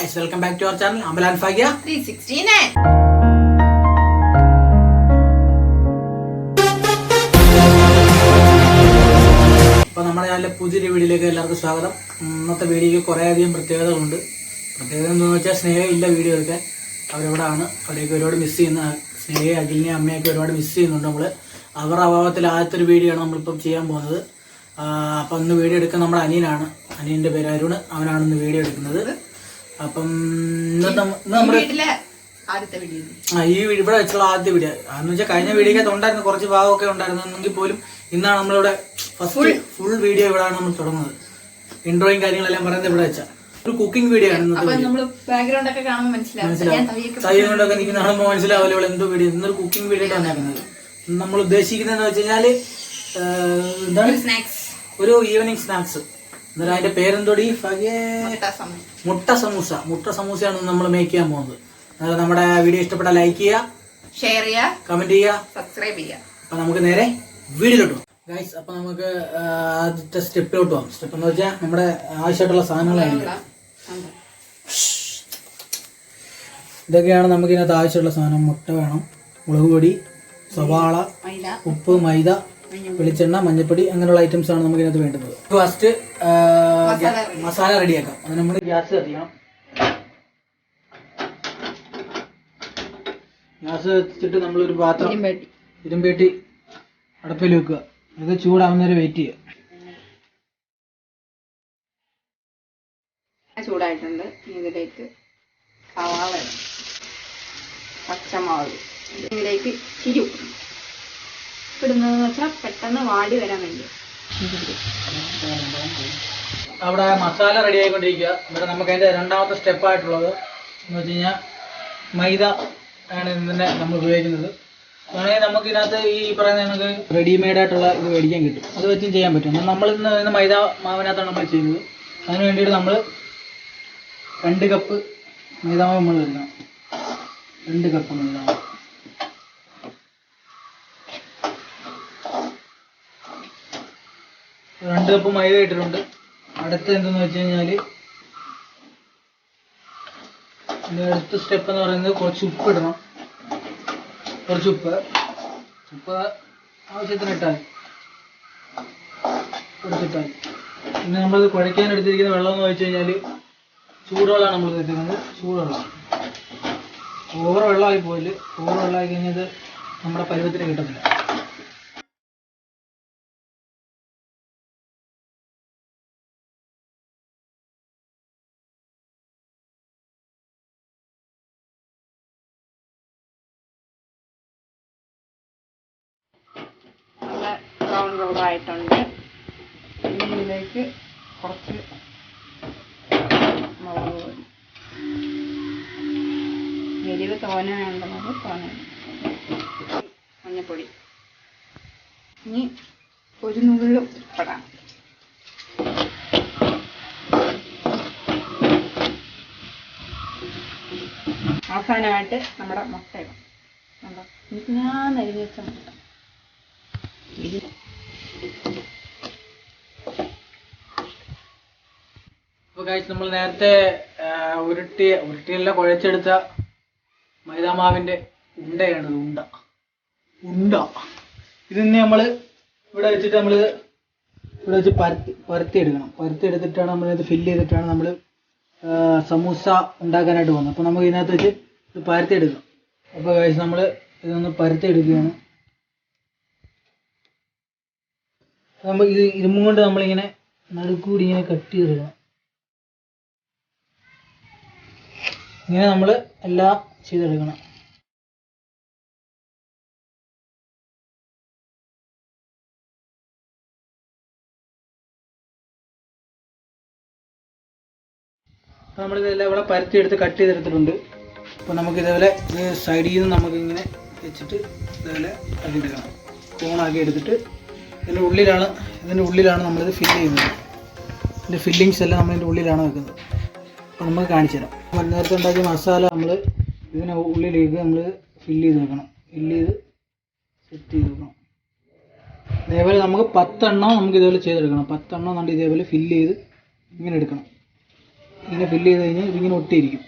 Guys welcome back to our channel അമലാൻ ഫാഗ്യ 369 അപ്പോൾ നമ്മുടെ ചാനലിലെ പുതിയൊരു വീഡിയോയിലേക്ക് എല്ലാവർക്കും സ്വാഗതം. ഇന്നത്തെ വീഡിയോയ്ക്ക് കുറേയധികം പ്രത്യേകതകളുണ്ട്. പ്രത്യേകത എന്താണെന്ന് വെച്ചാൽ സ്നേഹം വീഡിയോ വീഡിയോയൊക്കെ. അവരവിടാണ്. അവരെയൊക്കെ ഒരുപാട് മിസ് ചെയ്യുന്ന സ്നേഹയെ അഖിലിനെ അമ്മയൊക്കെ ഒരുപാട് മിസ് ചെയ്യുന്നുണ്ട് നമ്മൾ അവരുടെ അഭാവത്തിൽ ആദ്യത്തെ ഒരു വീഡിയോ ആണ് നമ്മളിപ്പം ചെയ്യാൻ പോകുന്നത്. അപ്പം ഇന്ന് വീഡിയോ എടുക്കുന്ന നമ്മുടെ അനിയനാണ്. അനിയന്റെ പേര് അരുൺ അവനാണ് ഇന്ന് വീഡിയോ എടുക്കുന്നത്. അപ്പം ഇന്നത്തെ ആദ്യത്തെ വീഡിയോ ആ ഈ ഇവിടെ വെച്ചുള്ള ആദ്യ വീഡിയോ എന്ന് വെച്ചാൽ കഴിഞ്ഞ വീഡിയോക്കകത്ത് ഉണ്ടായിരുന്നു കുറച്ച് ഭാഗമൊക്കെ ഉണ്ടായിരുന്നു എന്നെങ്കിൽ പോലും ഇന്നാണ് നമ്മളിവിടെ ഫസ്റ്റ് ഫുൾ വീഡിയോ ഇവിടെയാണ് നമ്മൾ തുടങ്ങുന്നത്. ഇൻട്രോയും കാര്യങ്ങളെല്ലാം പറയുന്നത് ഇവിടെ വെച്ചാൽ ഒരു കുക്കിംഗ് വീഡിയോ ആണ് തയ്യം കൊണ്ടൊക്കെ എനിക്ക് കാണുമ്പോൾ മനസ്സിലാവില്ല ഇവിടെ എന്തോ വീഡിയോ ഇന്നൊരു കുക്കിംഗ് വീഡിയോ തന്നെയാണ് നമ്മൾ ഉദ്ദേശിക്കുന്നതെന്ന് വെച്ച് കഴിഞ്ഞാൽ എന്താണ്? ഒരു ഈവനിങ് സ്നാക്സ് എന്നാലും അതിന്റെ പേരെന്തോടി? ഫഗേ. മുട്ട സമൂസ. മുട്ട സമൂസയാണ് നമ്മൾ മേക്ക് ചെയ്യാൻ പോകുന്നത്. അതായത് നമ്മുടെ വീഡിയോ ഇഷ്ടപ്പെട്ട ലൈക്ക് ചെയ്യുക ഷെയർ ചെയ്യുക കമന്റ് ചെയ്യുക. സബ്സ്ക്രൈബ് ചെയ്യുക. അപ്പൊ നമുക്ക് നേരെ വീഡിയോ പോകാം. ഗൈസ് അപ്പൊ നമുക്ക് ആദ്യത്തെ സ്റ്റെപ്പിലോട്ട് പോകാം. സ്റ്റെപ്പ് എന്ന് വെച്ചാൽ നമ്മുടെ ആവശ്യമായിട്ടുള്ള സാധനങ്ങളാണ് ഇതൊക്കെയാണ് നമുക്ക് ഇതിനകത്ത് ആവശ്യമുള്ള സാധനം. മുട്ട വേണം മുളക് പൊടി സവാള ഉപ്പ് മൈദ വെളിച്ചെണ്ണ മഞ്ഞപ്പൊടി അങ്ങനെയുള്ള ഐറ്റംസ് ആണ് നമുക്ക് ഇതിനകത്ത് വേണ്ടത് ഫസ്റ്റ് മസാല റെഡിയാക്കാം അത് നമ്മൾ ഗ്യാസ് കത്തിക്കണം ഗ്യാസ് വെച്ചിട്ട് നമ്മളൊരു പാത്രം ഇരുമ്പട്ടി. അടുപ്പിൽ വെക്കുക. ഇത് ചൂടാവുന്നവരെ വെയിറ്റ് ചെയ്യുക. ചൂടായിട്ടുണ്ട്. ഇതിലേക്ക് സവാള. പച്ചമുളക് ഇതിലേക്ക് ചിരി ഇടുന്നതെന്ന് വെച്ചാൽ പെട്ടെന്ന് വാടി വരാൻ വേണ്ടി. അവിടെ മസാല റെഡി ആയിക്കൊണ്ടിരിക്കുക ഇവിടെ നമുക്ക് അതിന്റെ രണ്ടാമത്തെ സ്റ്റെപ്പ് ആയിട്ടുള്ളത് എന്ന് വെച്ച് കഴിഞ്ഞാൽ മൈദ ആണ് ഇതിനെ നമ്മൾ ഉപയോഗിക്കുന്നത്. വേണമെങ്കിൽ നമുക്ക് ഇതിനകത്ത് ഈ പറയുന്ന നമുക്ക് റെഡിമെയ്ഡ് ആയിട്ടുള്ള ഇത് മേടിക്കാൻ കിട്ടും. അത് വെച്ചും ചെയ്യാൻ പറ്റും. നമ്മൾ ഇന്ന് ഇന്ന് മൈദ മാവിനകത്താണ് നമ്മൾ ചെയ്യുന്നത്. അതിന് വേണ്ടിയിട്ട് നമ്മൾ രണ്ട് കപ്പ് മൈദ മാവ് നമ്മൾ എടുക്കണം രണ്ട് കപ്പ് മൈദ രണ്ട് കപ്പ് മൈദ ഇട്ടിട്ടുണ്ട്. അടുത്ത എന്തെന്ന് വെച്ച് കഴിഞ്ഞാൽ അടുത്ത സ്റ്റെപ്പ് എന്ന് പറയുന്നത് കുറച്ച് ഉപ്പ് ഇടണം. കുറച്ച് ഉപ്പ്. ഉപ്പ് ആവശ്യത്തിന് ഇട്ടാൽ കുറച്ചിട്ടാൽ പിന്നെ നമ്മൾ കുഴയ്ക്കാൻ എടുത്തിരിക്കുന്ന വെള്ളം എന്ന് വെച്ച് കഴിഞ്ഞാൽ ചൂടുവെള്ളമാണ് നമ്മൾ എടുത്തിരിക്കുന്നത്. ചൂടുവെള്ളം. ഓവർ വെള്ളമായി പോയാൽ ഓവർ വെള്ളമായി കഴിഞ്ഞത് നമ്മുടെ പരുവത്തിന് കിട്ടത്തില്ല. ബ്രൗൺ കളറായിട്ടുണ്ട് ഇനി ഇതിലേക്ക് കുറച്ച് മുളക് പൊടി. എരിവ് തോന വേണ്ടെന്നത് തോന മഞ്ഞപ്പൊടി. ഇനി ഒരു നുള്ള് ഉപ്പിടാം. അവസാനമായിട്ട് നമ്മുടെ മുട്ട ഇടാം കണ്ടോ? ഞാൻ നരിഞ്ഞ വെച്ച മുട്ട. നമ്മൾ നേരത്തെ ഉരുട്ടി ഉരുട്ടിയ ഉരുട്ടിയല്ല കുഴച്ചെടുത്ത മൈദാമാവിന്റെ ഉണ്ടയാണ് ഉണ്ട. ഉണ്ട. ഇതിന് നമ്മൾ ഇവിടെ വെച്ചിട്ട് നമ്മൾ ഇവിടെ വെച്ച് പരത്തി പരത്തി എടുക്കണം പരത്തി എടുത്തിട്ടാണ് നമ്മൾ ഇത് ഫില്ല് ചെയ്തിട്ടാണ് നമ്മൾ സമൂസ ഉണ്ടാക്കാനായിട്ട് പോകുന്നത്. അപ്പോൾ നമുക്ക് ഇതിനകത്ത് വെച്ച് ഇത് പരത്തി എടുക്കാം അപ്പോൾ കഴിച്ച് നമ്മൾ ഇതൊന്ന് പരത്തി എടുക്കുകയാണ് നമ്മൾ ഇത് ഇരുമ്പും കൊണ്ട് നമ്മളിങ്ങനെ നടുക്കൂടി ഇങ്ങനെ കട്ട് ചെയ്തിടണം ഇങ്ങനെ നമ്മൾ എല്ലാം ചെയ്തെടുക്കണം. അപ്പോൾ നമ്മളിതെല്ലാം ഇവിടെ പരത്തി എടുത്ത് കട്ട് ചെയ്തെടുത്തിട്ടുണ്ട്. അപ്പോൾ നമുക്ക് ഇതേപോലെ ഇത് സൈഡിൽ നിന്ന് നമുക്ക് ഇങ്ങനെ വെച്ചിട്ട് ഇതേപോലെ അടിയെടുക്കണം കോണാക്കി എടുത്തിട്ട് ഇതിന്റെ ഉള്ളിലാണ് ഇതിന്റെ ഉള്ളിലാണ് നമ്മളിത് ഫില്ല് ചെയ്യുന്നത്. ഇതിന്റെ ഫില്ലിങ്സ് എല്ലാം നമ്മളിതിന്റെ ഉള്ളിലാണ് വെക്കുന്നത്. അപ്പോൾ നമുക്ക് കാണിച്ചു തരാം നേരത്തെ ഉണ്ടാക്കിയ മസാല നമ്മൾ ഇതിനെ ഉള്ളിലേക്ക് നമ്മൾ ഫില്ല് ചെയ്ത് വെക്കണം. ഫില്ല് ചെയ്ത് സെറ്റ് ചെയ്ത് വെക്കണം. അതേപോലെ നമുക്ക് പത്തെണ്ണം നമുക്ക് ഇതേപോലെ ചെയ്തെടുക്കണം. പത്തെണ്ണം നമ്മൾ ഇതേപോലെ ഫില്ല് ചെയ്ത് ഇങ്ങനെ എടുക്കണം. ഇങ്ങനെ ഫില്ല് ചെയ്ത് കഴിഞ്ഞാൽ ഇതിങ്ങനെ ഒട്ടിയിരിക്കും.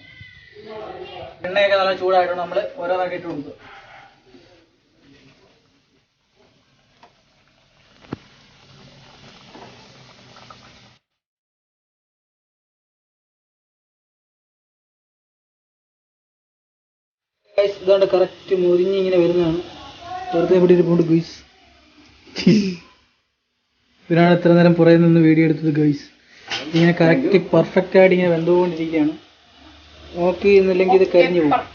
എണ്ണയൊക്കെ നല്ല ചൂടായിട്ടുണ്ട് നമ്മൾ ഓരോന്നായിട്ട് ഇട്ട് കൊടുക്കും Guys, ഇതാണ്ട് കറക്റ്റ് മുരിഞ്ഞ് ഇങ്ങനെ വരുന്നതാണ്. വെറുതെ ഇവിടെ ഇരിപ്പുണ്ട് ഗൈസ് ഇവരാണ് ഇത്ര നേരം പുറകെ നിന്ന് വീഡിയോ എടുത്തത് ഗൈസ് ഇങ്ങനെ കറക്റ്റ് പെർഫെക്റ്റ് ആയിട്ട് ഇങ്ങനെ വെന്തുകൊണ്ടിരിക്കുകയാണ്. നോക്കി എന്നില്ലെങ്കിൽ ഇത് കരിഞ്ഞു പോകും.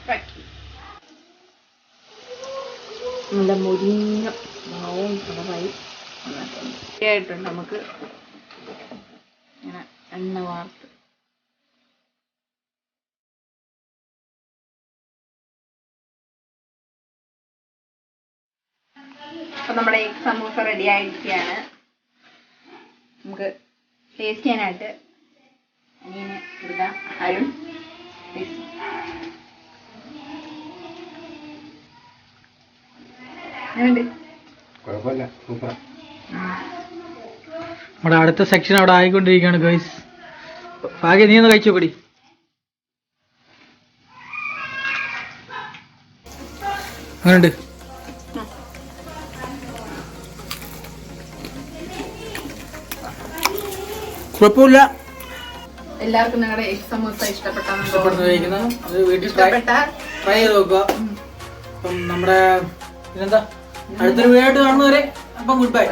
നല്ല മുരിഞ്ഞ ഭാവവും കളറായി വന്നിട്ടുണ്ട്. നമുക്ക്. ഇങ്ങനെ എണ്ണ വാർത്ത്. അപ്പൊ നമ്മുടെ എഗ് സമൂസ റെഡി ആയിരിക്കുകയാണ് നമുക്ക് ടേസ്റ്റ് ചെയ്യാനായിട്ട് അനിയനെ കൊടുക്കാം അരുൺ നമ്മുടെ അടുത്ത സെക്ഷൻ അവിടെ ആയിക്കൊണ്ടിരിക്കുകയാണ് ഗൈസ് ഭാഗ്യ നീ ഒന്ന് കഴിച്ചു കൂടി അങ്ങനെയുണ്ട്. കുഴപ്പമില്ല. എല്ലാവർക്കും നിങ്ങളുടെ എഗ് സമൂസ ഇഷ്ടപ്പെട്ടാന്ന് ഇഷ്ടപ്പെടുന്ന കഴിക്കുന്ന അത് വീട്ടിൽ ട്രൈ ഇഷ്ടപ്പെട്ട ട്രൈ ചെയ്ത് നോക്കുക. അപ്പം നമ്മുടെ ഇതെന്താ അടുത്തൊരു വീഡിയോ ആയിട്ട് കാണുന്നവരെ അപ്പം ഗുഡ് ബൈ